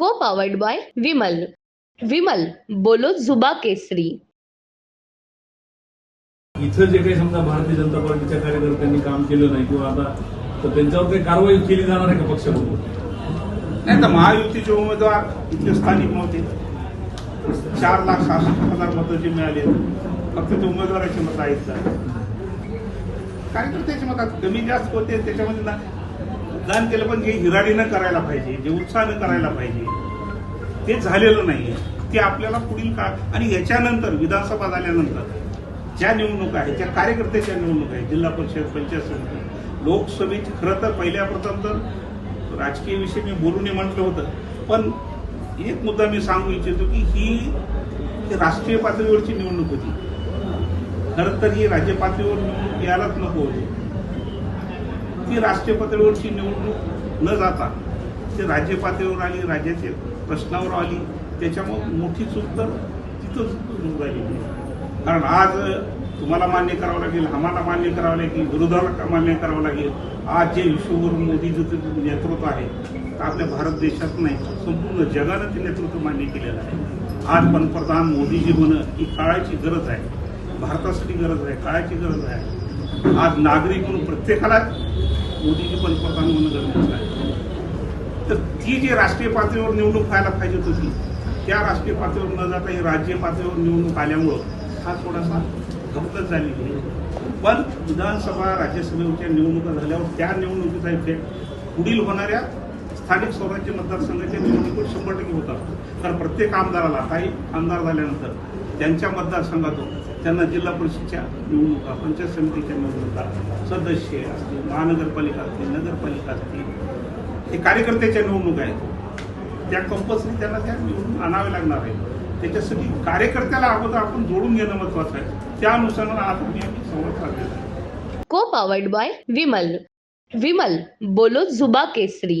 को powered by Vimal. Vimal बोलो जुबा केसरी. इथं जे काही समजा भारतीय जनता पार्टीच्या कार्यकर्त्यांनी काम केलं नाही किंवा आता तर त्यांच्यावर काही कारवाई केली जाणार आहे का पक्षाकडून नाही तर महायुतीचे उमेदवार इथले स्थानिक नव्हते चार लाख सहासष्ट हजार मतं जे मिळाले फक्त ते उमेदवाराची मतं आहेत. कार्यकर्त्याची मतं कमी जास्त होते त्याच्यामध्ये मतदान दान केलं पण जे हिराडीनं करायला पाहिजे जे उत्साहानं करायला पाहिजे ते झालेलं नाहीये. ते आपल्याला पुढील काळ आणि याच्यानंतर विधानसभा झाल्यानंतर ज्या निवडणुका आहेत त्या कार्यकर्त्याच्या निवडणुका आहेत जिल्हा परिषद पंचायत समिती लोकसभेची खरं तर पहिल्या प्रथम तर राजकीय विषयी मी बोलून म्हटलं होतं. पण एक मुद्दा मी सांगू इच्छितो की ही ही राष्ट्रीय पातळीवरची निवडणूक होती खरं तर ही राज्य पातळीवर निवडणूक यायलाच नको होती. ती राष्ट्रीय पातळीवरची निवडणूक न जाता ते राज्य पातळीवर आली राज्याच्या प्रश्नावर आली. त्याच्यामुळं मोठी चूक तर तिथंच चूक झाली. कारण आज तुम्हाला मान्य करावं लागेल आम्हाला मान्य करावं लागेल विरोधाला मान्य करावं लागेल. आज जे विश्वभर मोदीचं नेतृत्व आहे तर आपल्या भारत देशात नाही संपूर्ण जगानं ते नेतृत्व मान्य केलेलं आहे. आज पंतप्रधान मोदीजी होणं ही काळाची गरज आहे. भारतासाठी गरज आहे काळाची गरज आहे. आज नागरिक म्हणून प्रत्येकाला मोदीजी पंतप्रधान म्हणणं गरजेचं आहे. तर ती जी राष्ट्रीय पातळीवर निवडणूक व्हायला पाहिजे होती त्या राष्ट्रीय पातळीवर न जाता ही राज्य पातळीवर निवडणूक आल्यामुळं हा थोडासा गमतच झाली. पण विधानसभा राज्यसभेच्या निवडणुका झाल्यावर त्या निवडणुकीचा इफेक्ट पुढील होणाऱ्या स्थानिक स्वराज्य मतदारसंघाच्या निवडणुकीवर शंभर टक्के होतात कारण प्रत्येक आमदाराला काही आमदार झाल्यानंतर त्यांच्या मतदारसंघातून त्यांना जिल्हा परिषदच्या निवडणुका पंचायत समितीच्या निवडणुका सदस्य असतील महानगरपालिका असतील नगरपालिका असतील हे कार्यकर्त्याच्या निवडणूक आहेत. त्या कंपल्सरी त्यांना त्या निवडून आणावे लागणार आहे त्याच्यासाठी कार्यकर्त्याला अगोदर आपण जोडून घेणं महत्वाचं आहे. त्या अनुषंगाने आज आम्ही संवाद साधलेला आहे को पावर्ड बाय विमल विमल बोलो जुबा केसरी.